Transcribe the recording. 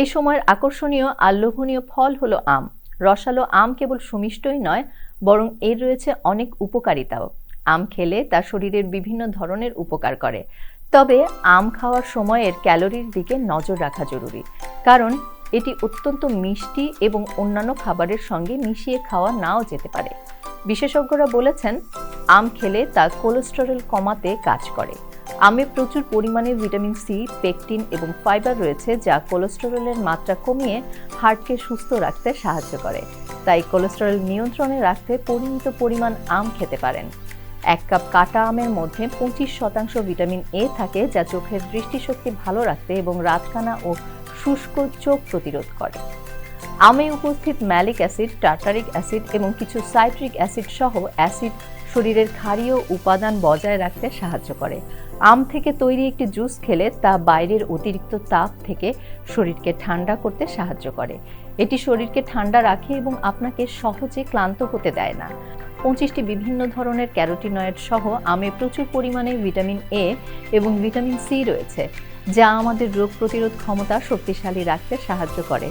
এই সময়ের আকর্ষণীয় আর লোভনীয় ফল হলো আম। রসালো আম কেবল সুমিষ্টই নয়, বরং এর রয়েছে অনেক উপকারিতাও। আম খেলে তা শরীরের বিভিন্ন ধরনের উপকার করে। তবে আম খাওয়ার সময়ের ক্যালোরির দিকে নজর রাখা জরুরি, কারণ এটি অত্যন্ত মিষ্টি এবং অন্যান্য খাবারের সঙ্গে মিশিয়ে খাওয়া নাও যেতে পারে। বিশেষজ্ঞরা বলেছেন, আম খেলে তা কোলেস্টেরল কমাতে কাজ করে। আমে প্রচুর পরিমাণে ভিটামিন সি পেকটিন এবং ফাইবার রয়েছে যা কোলেস্টেরলের মাত্রা কমিয়ে হার্টকে সুস্থ রাখতে সাহায্য করে। তাই কোলেস্টেরল নিয়ন্ত্রণে রাখতে পরিমিত পরিমাণ আম খেতে পারেন। এক কাপ কাটা আমের মধ্যে পঁচিশ শতাংশ ভিটামিন এ থাকে যা চোখের দৃষ্টিশক্তি ভালো রাখতে এবং রাতকানা ও শুষ্ক চোখ প্রতিরোধ করে। আমে উপস্থিত ম্যালিক অ্যাসিড, টার্টারিক অ্যাসিড এবং কিছু সাইট্রিক অ্যাসিড সহ অ্যাসিড শরীরের ক্ষারীয় উপাদান বজায় রাখতে সাহায্য করে। আম থেকে তৈরি একটি জুস খেলে তা বাইরের অতিরিক্ত তাপ থেকে শরীরকে ঠান্ডা করতে সাহায্য করে। এটি শরীরকে ঠান্ডা রাখে এবং আপনাকে সহজে ক্লান্ত হতে দেয় না। পঁচিশটি বিভিন্ন ধরনের ক্যারোটিনয়েড সহ আমে প্রচুর পরিমাণে ভিটামিন এ এবং ভিটামিন সি রয়েছে, যা আমাদের রোগ প্রতিরোধ ক্ষমতা শক্তিশালী রাখতে সাহায্য করে।